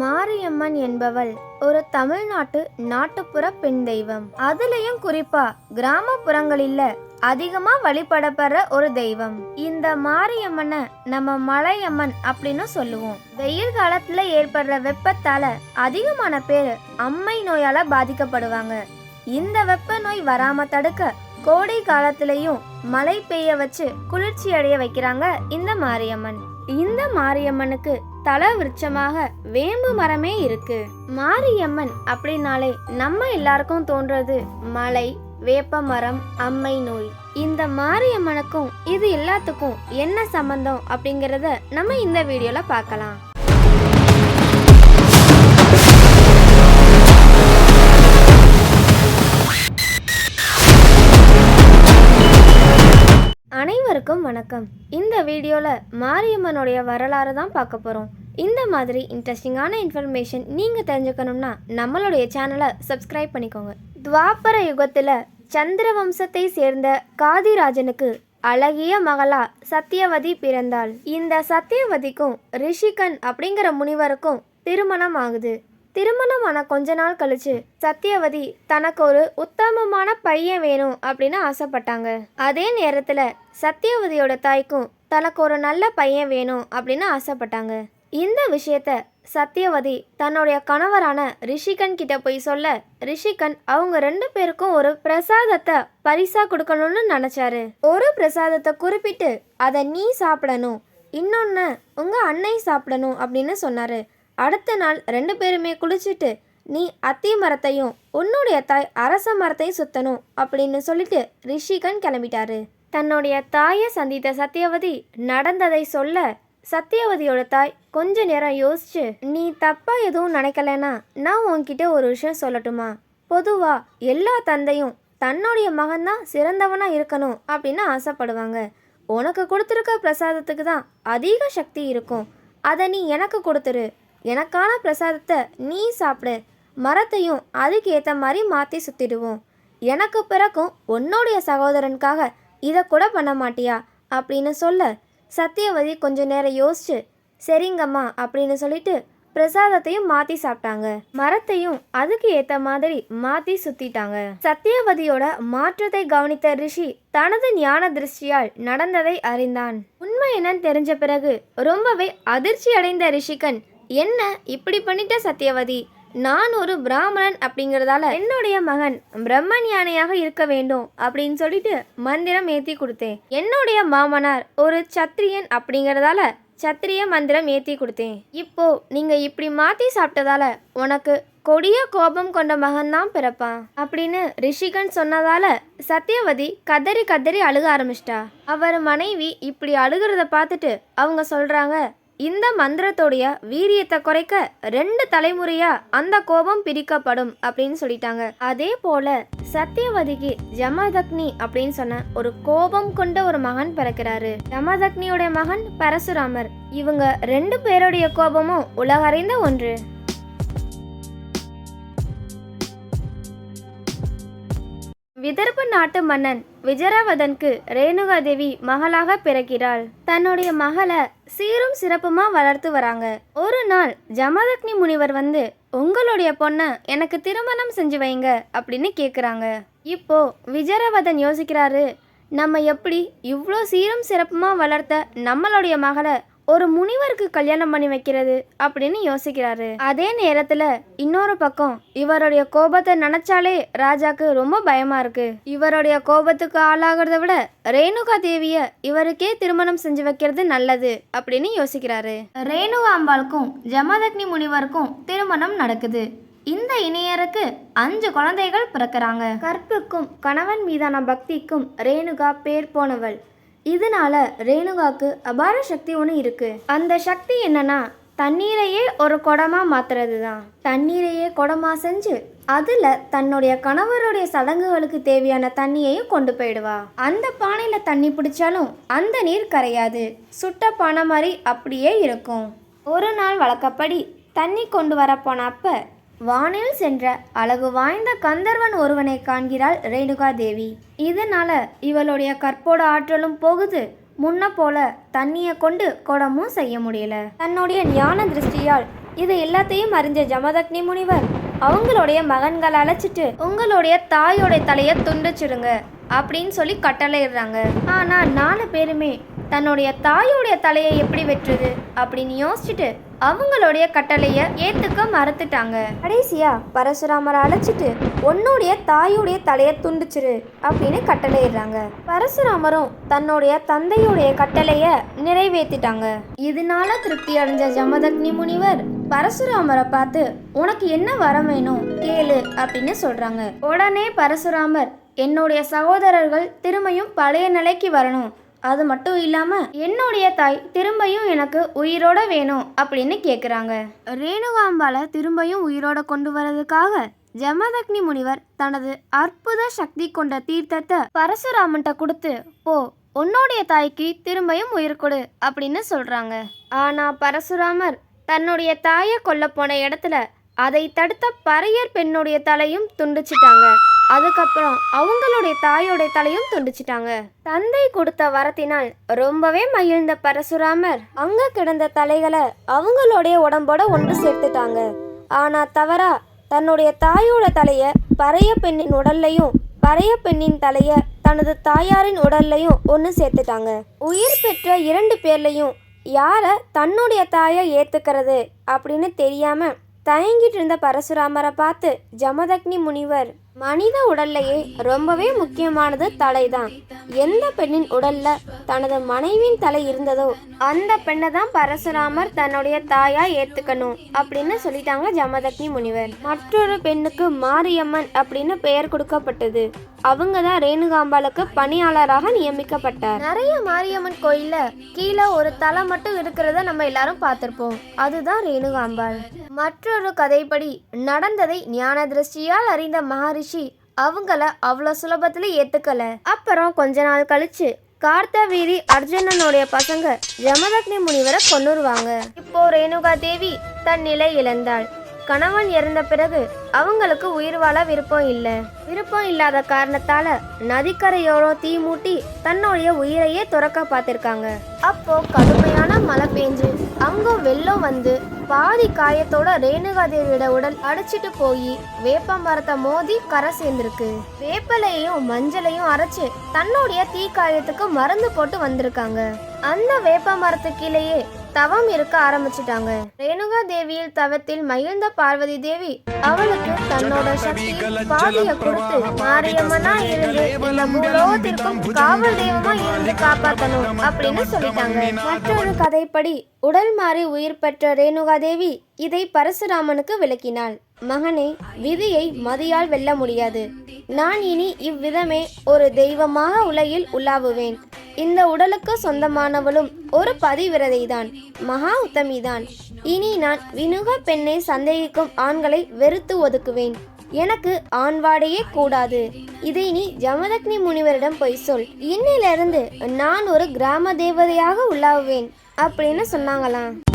மாரியம்மன் என்பவள் ஒரு தமிழ்நாட்டு நாட்டுப்புற பெண் தெய்வம். அதுலயும் குறிப்பா கிராமப்புறங்களில் அதிகமா வழிபடப்படுற ஒரு தெய்வம். இந்த மாரியம்மனை நம்ம மலையம்மன் அப்படின்னு சொல்லுவோம். வெயில் காலத்துல ஏற்படுற வெப்பத்தால அதிகமான பேர் அம்மை நோயால பாதிக்கப்படுவாங்க. இந்த வெப்ப நோய் வராம தடுக்க கோடை காலத்திலையும் மழை பெய்ய வச்சு குளிர்ச்சி அடைய வைக்கிறாங்க இந்த மாரியம்மன். இந்த மாரியம்மனுக்கு தல விருட்சமாக வேம்பு மரமே இருக்கு. மாரியம்மன் அப்படின்னாலே நம்ம எல்லாருக்கும் தோன்றது மலை வேப்ப மரம் அம்மை நோய். இந்த மாரியம்மனுக்கும் இது எல்லாத்துக்கும் என்ன சம்பந்தம் அப்படிங்கறத நம்ம இந்த வீடியோல பார்க்கலாம். அனைவருக்கும் வணக்கம். இந்த வீடியோவில் மாரியம்மனுடைய வரலாறு தான் பார்க்க போகிறோம் இந்த மாதிரி இன்ட்ரெஸ்டிங்கான இன்ஃபர்மேஷன் நீங்கள் தெரிஞ்சுக்கணும்னா நம்மளுடைய சேனலை சப்ஸ்கிரைப் பண்ணிக்கோங்க. துவாபர யுகத்தில் சந்திர வம்சத்தை சேர்ந்த காதிராஜனுக்கு அழகிய மகளா சத்தியவதி பிறந்தாள். இந்த சத்தியவதிக்கும் ரிஷிகன் அப்படிங்கிற முனிவருக்கும் திருமணம் ஆகுது. திருமணமான கொஞ்ச நாள் கழிச்சு சத்தியவதி தனக்கு ஒரு உத்தமமான பையன் வேணும் அப்படின்னு ஆசைப்பட்டாங்க. அதே நேரத்துல சத்தியவதியோட தாய்க்கும் தனக்கு ஒரு நல்ல பையன் வேணும் அப்படின்னு ஆசைப்பட்டாங்க. இந்த விஷயத்த சத்தியவதி தன்னுடைய கணவரான ரிஷிகன் கிட்ட போய் சொல்ல ரிஷிகன் அவங்க ரெண்டு பேருக்கும் ஒரு பிரசாதத்தை பரிசா கொடுக்கணும்னு நினைச்சாரு. ஒரு பிரசாதத்தை குறிப்பிட்டு அதை நீ சாப்பிடணும் இன்னொன்று உங்க அன்னை சாப்பிடணும் அப்படின்னு சொன்னாரு. அடுத்த நாள் ரெண்டு பேருமே குளிச்சுட்டு நீ அத்தி மரத்தையும் உன்னுடைய தாய் அரச மரத்தையும் சுத்தணும் அப்படின்னு சொல்லிட்டு ரிஷிகன் கிளம்பிட்டாரு. தன்னுடைய தாயை சந்தித்த சத்தியவதி நடந்ததை சொல்ல சத்தியவதியோட தாய் கொஞ்ச நேரம் யோசிச்சு நீ தப்பா எதுவும் நினைக்கலனா நான் உன்கிட்ட ஒரு விஷயம் சொல்லட்டுமா? பொதுவா எல்லா தந்தையும் தன்னுடைய மகன்தான் சிறந்தவனா இருக்கணும் அப்படின்னு ஆசைப்படுவாங்க. உனக்கு கொடுத்துருக்க பிரசாதத்துக்கு தான் அதிக சக்தி இருக்கும். அதை நீ எனக்கு கொடுத்துரு. எனக்கான பிரசாதத்தை நீ சாப்பிடு. மரத்தையும் அதுக்கு ஏற்ற மாதிரி மாற்றி சுற்றிடுவோம் எனக்கு பிறக்கும் உன்னுடைய சகோதரனுக்காக இதை கூட பண்ண மாட்டியா? அப்படின்னு சொல்ல சத்தியவதி கொஞ்ச நேரம் யோசிச்சு சரிங்கம்மா அப்படின்னு சொல்லிட்டு பிரசாதத்தையும் மாற்றி சாப்பிட்டாங்க. மரத்தையும் அதுக்கு ஏற்ற மாதிரி மாற்றி சுற்றிட்டாங்க சத்தியவதியோட மாற்றத்தை கவனித்த ரிஷி தனது ஞான திருஷ்டியால் நடந்ததை அறிந்தான். உண்மை என்னன்னு தெரிஞ்ச பிறகு ரொம்பவே அதிர்ச்சி அடைந்த ரிஷிகன் என்ன இப்படி பண்ணிட்ட சத்தியவதி நான் ஒரு பிராமணன் அப்படிங்கிறதால என்னுடைய மகன் பிரம்மன் யானையாக இருக்க வேண்டும் அப்படின்னு சொல்லிட்டு மந்திரம் ஏற்றி கொடுத்தேன். என்னுடைய மாமனார் ஒரு சத்திரியன் அப்படிங்கிறதால சத்திரிய மந்திரம் ஏற்றி கொடுத்தேன். இப்போ நீங்க இப்படி மாத்தி சாப்பிட்டதால உனக்கு கொடிய கோபம் கொண்ட மகன் தான் பிறப்பான் அப்படின்னு ரிஷிகன் சொன்னதால சத்தியவதி கதறி கதறி அழுக ஆரம்பிச்சிட்டா. அவர் மனைவி இப்படி அழுகிறத பார்த்துட்டு அவங்க சொல்றாங்க இந்த மந்திரத்தோடைய வீரியத்தை குறைக்க ரெண்டு தலைமுறையா அந்த கோபம் பிரிக்கப்படும் அப்படின்னு சொல்லிட்டாங்க. அதே போல சத்தியவதிக்கு ஜமதக்னி அப்படின்னு சொன்ன ஒரு கோபம் கொண்ட ஒரு மகன் பிறக்கிறாரு. ஜமதக்னியோட மகன் பரசுராமர். இவங்க ரெண்டு பேருடைய கோபமும் உலகறிந்த ஒன்று. விதர்ப நாட்டு மன்னன் விஜயவதனுக்கு ரேணுகாதேவி மகளாக பிறக்கிறாள். தன்னுடைய மகளை சீரும் சிறப்புமா வளர்த்து வராங்க. ஒரு நாள் ஜமதக்னி முனிவர் வந்து உங்களுடைய பொண்ணை எனக்கு திருமணம் செஞ்சு வைங்க அப்படின்னு கேட்குறாங்க இப்போ விஜயராவதன் யோசிக்கிறாரு நம்ம எப்படி இவ்வளோ சீரும் சிறப்புமா வளர்த்த நம்மளுடைய மகளை ஒரு முனிவருக்கு கல்யாணம் பண்ணி வைக்கிறது அப்படின்னு யோசிக்கிறாரு. அதே நேரத்துல இன்னொரு பக்கம் இவருடைய கோபத்தை நினைச்சாலே ராஜாக்கு ரொம்ப பயமா இருக்கு. இவருடைய கோபத்துக்கு ஆளாகிறத விட ரேணுகா தேவிய இவருக்கே திருமணம் செஞ்சு வைக்கிறது நல்லது அப்படின்னு யோசிக்கிறாரு. ரேணுகா அம்பாளுக்கும் ஜமதக்னி முனிவருக்கும் திருமணம் நடக்குது. இந்த இணையருக்கு அஞ்சு குழந்தைகள் பிறக்கிறாங்க. கற்புக்கும் கணவன் மீதான பக்திக்கும் ரேணுகா பேர் போனவள். இதனால ரேணுகாக்கு அபார சக்தி ஒன்று இருக்கு. அந்த சக்தி என்னன்னா தண்ணீரையே ஒரு குடமா மாத்துறது தான் தண்ணீரையே குடமா செஞ்சு அதுல தன்னுடைய கணவருடைய சடங்குகளுக்கு தேவையான தண்ணியையும் கொண்டு போயிடுவா. அந்த பானையில தண்ணி பிடிச்சாலும் அந்த நீர் கரையாது. சுட்ட பானை மாதிரி அப்படியே இருக்கும். ஒரு நாள் வழக்கப்படி தண்ணி கொண்டு வர போன வானில் சென்ற அழகு வாய்ந்த கந்தர்வன் ஒருவனை காண்கிறாள் ரேணுகா தேவி இதனால இவளுடைய கற்போட ஆற்றலும் போகுது. முன்ன போல தண்ணியை கொண்டு குடமும் செய்ய முடியல. தன்னுடைய ஞான திருஷ்டியால் இது எல்லாத்தையும் அறிஞ்ச ஜமதக்னி முனிவர் அவங்களுடைய மகன்களை அழைச்சிட்டு உங்களுடைய தாயோடைய தலையை துண்டிச்சிடுங்க அப்படின்னு சொல்லி கட்டளையிடுறாங்க. ஆனா நாலு பேருமே தன்னுடைய தாயோடைய தலையை எப்படி வெட்டுறது? அப்படின்னு யோசிச்சுட்டு அவங்களுடைய கட்டளையை ஏத்துக்க மறுத்துட்டாங்க. கடைசியா பரசுராமரை அழைச்சிட்டு உன்னுடைய தாயுடைய தலையை துண்டிச்சிரு அப்படின்னு கட்டளையிடுறாங்க. பரசுராமரும் தன்னுடைய தந்தையுடைய கட்டளைய நிறைவேற்றிட்டாங்க இதனால திருப்தி அடைஞ்ச ஜமதக்னி முனிவர் பரசுராமரை பார்த்து உனக்கு என்ன வரம் வேணும்? கேளு அப்படின்னு சொல்றாங்க. உடனே பரசுராமர் என்னுடைய சகோதரர்கள் திரும்பியும் பழைய நிலைக்கு வரணும். அது மட்டும் இல்லாமல் என்னுடைய தாய் திரும்பியும் எனக்கு உயிரோட வேணும் அப்படின்னு கேட்குறாங்க ரேணுகாம்பாலை திரும்பியும் உயிரோட கொண்டு வரதுக்காக ஜமதக்னி முனிவர் தனது அற்புத சக்தி கொண்ட தீர்த்தத்தை பரசுராமன்ட்ட கொடுத்து போ உன்னுடைய தாய்க்கு திரும்பியும் உயிர் கொடு அப்படின்னு சொல்கிறாங்க ஆனா பரசுராமர் தன்னுடைய தாயை கொல்ல போன இடத்துல அதை தடுத்த பறையர் பெண்ணுடைய தலையும் துண்டிச்சிட்டாங்க. அதுக்கப்புறம் அவங்களுடைய தாயோடைய தலையும் துண்டிச்சிட்டாங்க. தந்தை கொடுத்த வரத்தினால் ரொம்பவே மகிழ்ந்த பரசுராமர். அங்க கிடந்த தலைகளை அவங்களுடைய உடம்போட ஒன்று சேர்த்துட்டாங்க. ஆனா தவறா தன்னுடைய தாயோட தலைய பறைய பெண்ணின் உடல்லையும் பறைய பெண்ணின் தலைய தனது தாயாரின் உடல்லையும் ஒன்று சேர்த்துட்டாங்க. உயிர் பெற்ற இரண்டு பேர்லையும் யாரை தன்னுடைய தாயை ஏத்துக்கிறது அப்படின்னு தெரியாம தயங்கிட்டு இருந்த பரசுராமரை பார்த்து ஜமதக்னி முனிவர் மனித உடல்லையே ரொம்பவே முக்கியமானது தலை தான் எந்த பெண்ணின் உடல்ல தனது மனைவியின் தலை இருந்ததோ அந்த பெண்ணை தான் பரசுராமர் தன்னுடைய தாயா ஏத்துக்கணும் அப்படின்னு சொல்லிட்டாங்க ஜமதக்னி முனிவர். மற்றொரு பெண்ணுக்கு மாரியம்மன் அப்படின்னு பெயர் கொடுக்கப்பட்டது. அவங்க தான் ரேணுகாம்பாளுக்கு பணியாளராக நியமிக்கப்பட்டார். நிறைய மாரியம்மன் கோயில்ல கீழே ஒரு தலை மட்டும் இருக்கிறத நம்ம எல்லாரும் பார்த்திருப்போம். அதுதான் ரேணுகாம்பாள். மற்றொரு கதைப்படி நடந்ததை ஞான திருஷ்டியால் அறிந்த மகரிஷி அவங்கள அவ்வளோ சுலபத்துல ஏத்துக்கல. அப்புறம் கொஞ்ச நாள் கழிச்சு கார்த்தவீரி அர்ஜுனனுடைய பசங்க ஜமதக்னி முனிவரை கொண்டுருவாங்க இப்போ ரேணுகா தேவி தன் நிலை இழந்தாள் கணவன் இறந்த பிறகு அவங்களுக்கு உயிர் வாழ விருப்பம் இல்லை. விருப்பம் இல்லாத காரணத்தால நதிக்கரையோரம் தீ மூட்டி தன்னுடைய உயிரையே துறக்க பார்த்திருக்காங்க. அப்போ கடுமையான மழை பெஞ்சு அங்கும் வெள்ளம் வந்து பாதி காயத்தோட ரேணுகாதேவியோட உடல் அடிச்சிட்டு போய் வேப்ப மரத்தை மோதி கரை சேர்ந்திருக்கு. வேப்பலையும் மஞ்சளையும் அரைச்சு தன்னுடைய தீ காயத்துக்கு மருந்து போட்டு வந்திருக்காங்க. அந்த வேப்ப மரத்து கீழேயே தவம் இருக்க ஆரம்பிச்சிட்டாங்க. ரேணுகா தேவியில் தவத்தில் மகிழ்ந்த பார்வதி தேவி அவளுக்கு தன்னோட சக்தி பாதிய கொடுத்து மாரியம்மனா இருந்து இந்த பூலோகத்திற்கும் காவல் தெய்வமா இருந்து காப்பாத்தணும் அப்படின்னு சொல்லிட்டாங்க. மற்றொரு கதைப்படி உடல் மாறி உயிர் பெற்ற ரேணுகா தேவி இதை பரசுராமனுக்கு விளக்கினாள். மகனே விதியை மதியால் வெல்ல முடியாது. நான் இனி இவ்விதமே ஒரு தெய்வமாக உலகில் உலாவுவேன். இந்த உடலுக்கு சொந்தமானவளும் ஒரு பதிவிரதைதான் மகா உத்தமிதான். இனி நான் வினுக பெண்ணை சந்தேகிக்கும் ஆண்களை வெறுத்து ஒதுக்குவேன். எனக்கு ஆண்வாடையே கூடாது. இதை நீ ஜமதக்னி முனிவரிடம் போய் சொல். இன்னிலிருந்து நான் ஒரு கிராம தேவதையாக உலாவுவேன். அப்படின்னு சொன்னாங்களாம்.